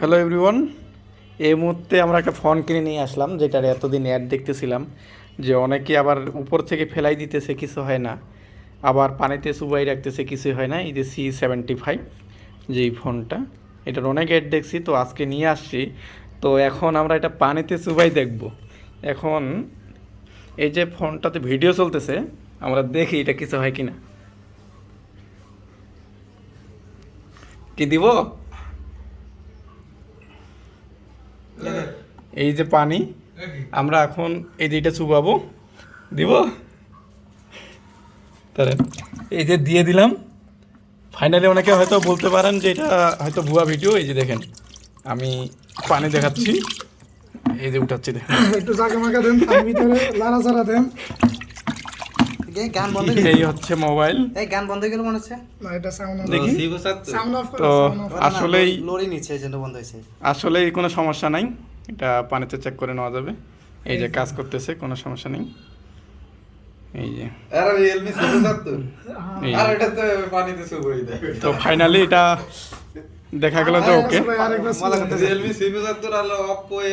Hello everyone এই মুহূর্তে আমরা একটা ফোন কিনে নিয়ে আসলাম, যেটার এতদিন অ্যাড দেখতেছিলাম যে অনেকে আবার উপর থেকে ফেলাই দিতেছে, কিছু হয় না। আবার পানিতে চুবাই রাখতেছে, কিছু হয় না। এই যে সি সেভেন্টি ফাইভ যেই ফোনটা এটার অনেক অ্যাড দেখছি, তো আজকে নিয়ে আসছি। তো এখন আমরা এটা পানিতে চুবাই দেখব। এখন এই যে ফোনটাতে ভিডিও চলতেছে, আমরা দেখি এটা কিছু হয় কি না কি দিব? এই যে পানি আমরা এখন এই যে এটা চুবাবো। দিব? তাহলে এই যে দিয়ে দিলাম। ফাইনালি অনেকে হয়তো বলতে পারেন যে এটা হয়তো ভুয়া ভিডিও এই যে দেখেন আমি পানি দেখাচ্ছি। এই যে উঠাচ্ছি দেখেন। একটু জায়গা মাগা দেন ভিতরে দেন। গান বন্ধ এই হচ্ছে মোবাইল। এই গান বন্ধ গেল মনে হচ্ছে? না এটা সাউন্ড অফ দেখি। সাউন্ড অফ তো। আসলেই লরি বন্ধ হয়েছে। আসলেই কোনো সমস্যা নাই। এটা পানিতে চেক করে নেওয়া যাবে। এই যে কাজ করতেছে কোনো সমস্যা নেই। এই যে। আরে রিয়েলমি সেভেন সত্তর এই আর এটা তো পানিতে সুবই দেয় তো ফাইনালি এটা দেখা গেল যে ওকে